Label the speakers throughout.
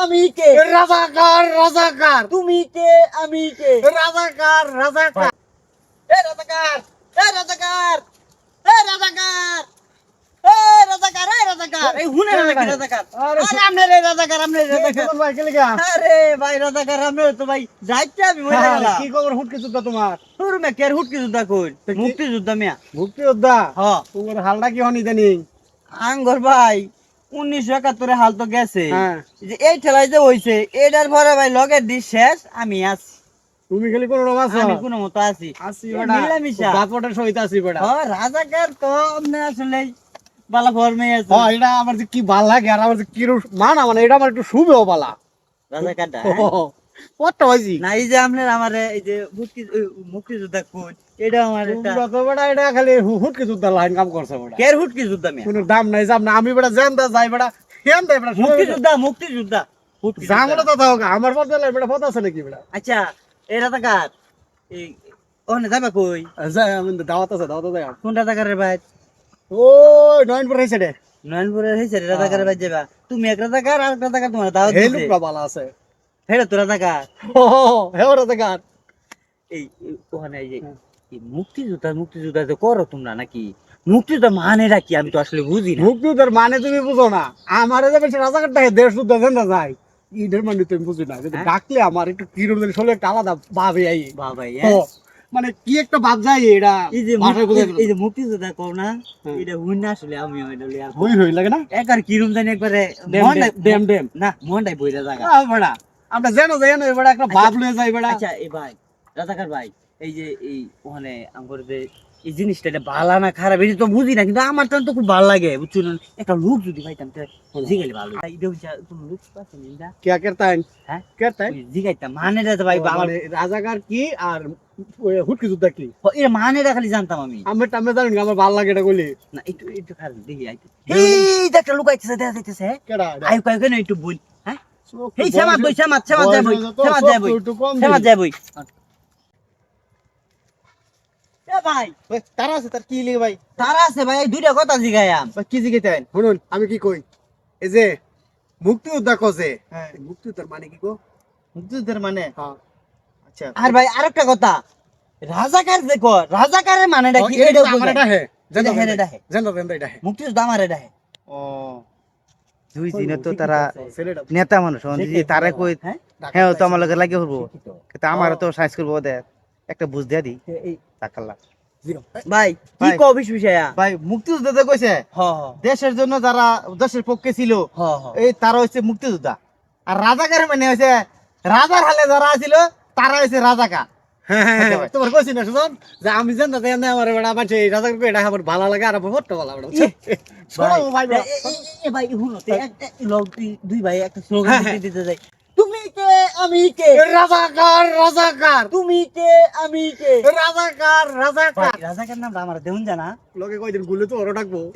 Speaker 1: আমি কে?
Speaker 2: রাজাকার রাজাকার।
Speaker 1: তুমি কে? আমি কে?
Speaker 2: রাজাকার রাজাকার।
Speaker 1: এ রাজাকার এ রাজাকার এ রাজাকার এ রাজাকার এ রাজাকার। এই হুনে রাজাকার। রাজাকার।
Speaker 2: আরে
Speaker 1: আরে আমনে রে রাজাকার আমনে রে রাজাকার।
Speaker 2: খবর ভাই কেলে গা
Speaker 1: আরে ভাই রাজাকার আমনে তো ভাই যাইতে আমি মরে গেলাম।
Speaker 2: কি খবর হুটকে যুদ্ধ তোমার?
Speaker 1: তোর মে কের হুটকি যুদ্ধা কই
Speaker 2: তো কি-
Speaker 1: মুক্তি যুদ্ধা মিয়া।
Speaker 2: ভুক্তি যোদ্ধা
Speaker 1: হ।
Speaker 2: তোমার হালটা কি হনি জানি?
Speaker 1: আঙ্গর ভাই উনিশশো একাত্তরে হাল তো গেছে।
Speaker 2: হ্যাঁ।
Speaker 1: যে এই ঠেলাই যে হইছে এটার পরে ভাই শেষ আমি আছি।
Speaker 2: তুমি খালি কোন রকম আছো?
Speaker 1: আমি কোনো মতো আছি। আছি
Speaker 2: বেটা।
Speaker 1: মিলামিশা।
Speaker 2: বাপটার সহিত আছি বেটা।
Speaker 1: ও রাজাকার তো আপনি আসলে বালা ফর্মে আছে।
Speaker 2: হ্যাঁ এটা আমার যে কি ভালো লাগে আর আমার যে কি মানা মানে এটা আমার একটু শুভেও বালা।
Speaker 1: রাজাকারটা
Speaker 2: কত হয়েছি
Speaker 1: না এই যে আপনার আমার এই যে মুক্তি মুক্তিযোদ্ধা কোচ এটা আমার একটা
Speaker 2: এটা খালি হুটকে যুদ্ধ লাইন কাম করছে বেটা।
Speaker 1: কের হুটকি যোদ্ধা মিয়া?
Speaker 2: কোনো দাম নাই যাম না। আমি জানতে যাই হেন। তো আমার পথ পথ আছে নাকি
Speaker 1: আচ্ছা এই ওখানে যাবা কই?
Speaker 2: যাই আমি দাওয়াত আছে দাওয়াত যাই।
Speaker 1: কোন রাজাকারের ভাই
Speaker 2: ও নয়নপুর হয়েছে রে।
Speaker 1: নয়নপুরের হয়েছে রে রাজাকারের ভাই যাবা তুমি এক রাজাকার আর এক রাজাকার তোমার দাওয়াত
Speaker 2: আছে।
Speaker 1: হেড়ে তো রাজাকার
Speaker 2: ও হে ওরা
Speaker 1: এই এই ওখানে এই যে মুক্তিযোদ্ধা মুক্তিযোদ্ধা তো করো তোমরা নাকি? মুক্তিযোদ্ধা মানে কি? আমি তো আসলে বুঝি না।
Speaker 2: মুক্তিদের মানে তুমি বুঝো না। আমার বেশি রাজাকার থাকে দেড় শুদ্ধ না যায়। ঈদের মানে তুমি বুঝি না। কিন্তু
Speaker 1: হ্যাঁ?
Speaker 2: ডাকলে আমার একটু কিরম দিলে শোলে একটা আলাদা ভাবে আই মানে কি একটা ভাব যায় এটা
Speaker 1: এই যে এই মুক্তিযোদ্ধা কও না
Speaker 2: হ্যাঁ।
Speaker 1: এটা হুই না আসলে আমি
Speaker 2: হই হই লাগে না?
Speaker 1: একবার কিরম জানি একবারে
Speaker 2: ড্যাম ড্যাম
Speaker 1: না মনটাই বইরা জায়গা
Speaker 2: বেড়া। আমরা জানো যাই না বেড়া একটা ভাব লয়ে যাই বেড়া।
Speaker 1: আচ্ছা এই ভাই রাজাকার ভাই এই যে এই ওখানে আমার যে এই জিনিসটা এটা ভালো না খারাপ এটা তো বুঝি না কিন্তু আমার তো খুব ভালো লাগে বুঝছ না একটা লোক যদি ভাইতাম তো জিগাইলে ভালো ভাই এটা হচ্ছে কোনো লোক পাচ্ছে না
Speaker 2: কে কেরতাইন
Speaker 1: হ্যাঁ?
Speaker 2: কেরতাইন
Speaker 1: জিগাইতাম মানে তো ভাই আমার
Speaker 2: মানে রাজাকার কি আর হুটকি যুদ্ধা কি?
Speaker 1: এটা মানে খালি জানতাম আমি।
Speaker 2: আমি টামে জানি না, আমার ভালো লাগে এটা কইলি।
Speaker 1: না একটু একটু খালি দেখি আইতে। এই যে একটা লোক আইতেছে দেখা যাইতেছে
Speaker 2: কেডা
Speaker 1: আই কয় কেন একটু বল। হ্যাঁ এই শ্যামাত বই শ্যামাত শ্যামাত যায় বই শ্যামাত যায় বই শ্যামাত যায় বই। ভাই।
Speaker 2: তারা আছে তার কি লিখে ভাই?
Speaker 1: তারা আছে ভাই দুইটা কথা
Speaker 2: কি শুনুন আমি কি কই? এই যে মুক্তি উদ্ধার কছে?
Speaker 1: হ্যাঁ।
Speaker 2: মুক্তি উদ্ধার মানে কি গো?
Speaker 1: মুক্তিযুদ্ধের মানে?
Speaker 2: হ্যাঁ। আচ্ছা।
Speaker 1: আর ভাই আরেকটা কথা। রাজাকার দেখো রাজাকারের মানেটা কি?
Speaker 2: এটা
Speaker 1: এটাও
Speaker 2: আমার এটা হে
Speaker 1: এটা এটা হে।
Speaker 2: জানো জানো এটা হে।
Speaker 1: মুক্তিযুদ্ধ আমার হে।
Speaker 2: ও।
Speaker 3: দুই দিনে তো তারা নেতা মানুষ তারা কই
Speaker 1: হ্যাঁ?
Speaker 3: হ্যাঁ তো আমার লগে লাগে হব কিন্তু আমার তো সাইজ করব দে একটা বুঝ দিয়া দি। তাকাল্লা।
Speaker 1: ভাই কি
Speaker 3: ভাই।
Speaker 1: কবিস বিষয়া?
Speaker 3: ভাই মুক্তিযোদ্ধা কইছে?
Speaker 1: হ হ।
Speaker 3: দেশের জন্য যারা দেশের পক্ষে ছিল এই তারা হচ্ছে মুক্তিযোদ্ধা। আর রাজাকার মানে হয়েছে রাজার হালে যারা ছিল তারা হচ্ছে রাজাকা
Speaker 2: হ্যাঁ, হ্যাঁ, হ্যাঁ। তোমার কইছি না সুজন যে আমি চাই না আমার বেড়া রাজা এটা আমার ভালো লাগে আর আমার ভালো লাগে ভাই
Speaker 1: ভাই শুনো। তে এক- এক দুই- ভাই একটা স্লোগান
Speaker 2: হ্যাঁ,
Speaker 1: দিতে যাই। তুমি কে আমি কে?
Speaker 2: রাজাকার রাজাকার।
Speaker 1: তুমি কে আমি কে?
Speaker 2: রাজাকার রাজাকার।
Speaker 1: রাজাকার নাম আমার দেউন জানা।
Speaker 2: লগে কয়দিন গুলে তো ওরা ডাকবো।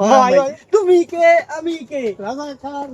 Speaker 2: হয়, হয়।
Speaker 1: তুমি কে আমি কে?
Speaker 2: রাজাকার